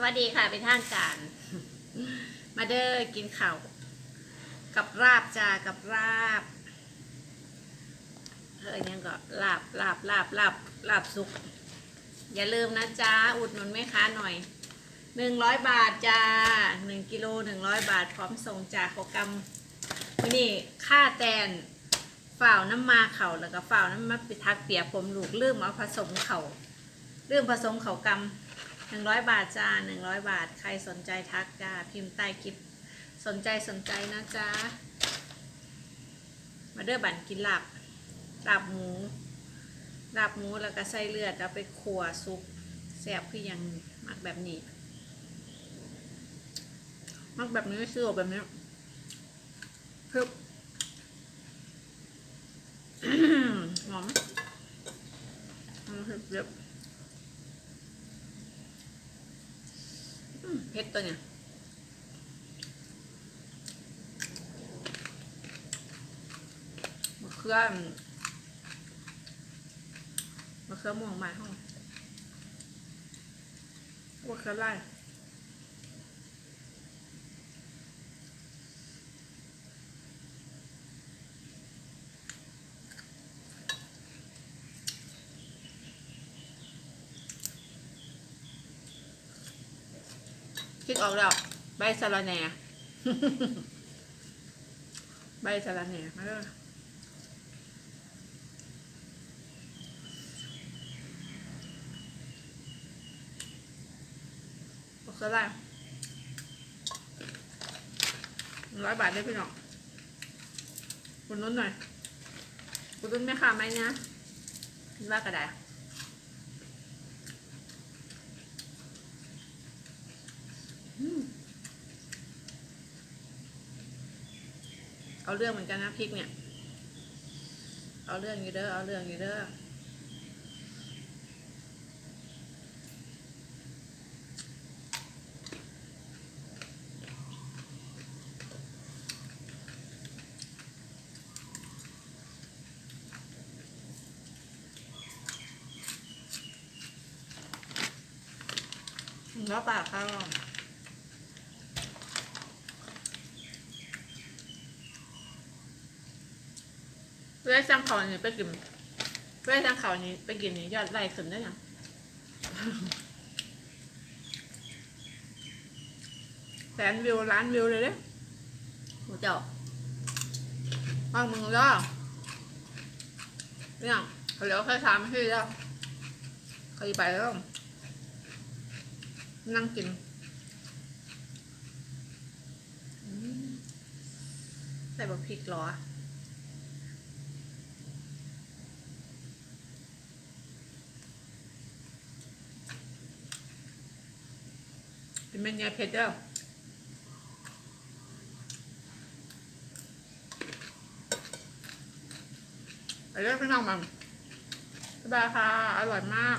สวัสดีค่ะเป็นทางการ มาเด้อกินข้าวกับราบจ้ากับราบเฮ้ยยังก็ลาบลาบลาบลาบลาบสุก อย่าลืมนะจ้าอุดหนุนแม่ค้าหน่อยหนึ่งร้อยบาทจ้าหนึ่งกิโลหนึ่งร้อยบาท พร้อมส่งจากโปรแกรมวันนี้ค่าแตนฝ่าวน้ำมาเข่าแล้วก็ฝ่าวน้ำมาปิทักเปียกผมลูกลืมเอาผสมเข่าลืมผสมเข่ากำ หนึ่งร้อยบาทจ้าหนึ่งร้อยบาท ใครสนใจทักจ้าพิมพ์ใต้คลิปสนใจสนใจนะจ้ามาเด้อบันกินหลาบลาบหมูลาบหมูแล้วก็ใส่เลือดเอาไปขั่วซุปแซ่บคือยังมักแบบนี้มักแบบนี้ซื้อแบบนี้พึบหอมหอมเรียบอืม เผ็ดตัวเนี่ยมะเขือมมะเขือม่วงมาห้องมะเขือไล่ คิดออกแล้ว ใบสะระแหน่ ใบสะระแหน่มาเด้อบอกก็ได้ร้อยบาทได้พี่น้องคุณนุ่นหน่อยคุณนุ่นไม่ขาไหมเนี่ยว่ากระไดอื เอาเรื่องเหมือนกันนะพริกเนี่ย เอาเรื่องอยู่เด้อ เอาเรื่องอยู่เด้อแล้ว ปากข้าวเพื่างเขาเนี่ยไปกินเพื่อสร้างเขานี้ไปกินนี่ยอดไล่ขึ้นได้ยังแสนวิวล้านวิวเลยเด้โหเจ้าฟังมึงแล้วเนี่ยเขาเหลือแค่สามนาทีแล้วเขาไปแล้ว นั่งกินใส่บะพริกหรอ เป็นเมนูเผ็ดเด้อไปเรื่อยพี่น้องมันสบายค่ะ อร่อยมาก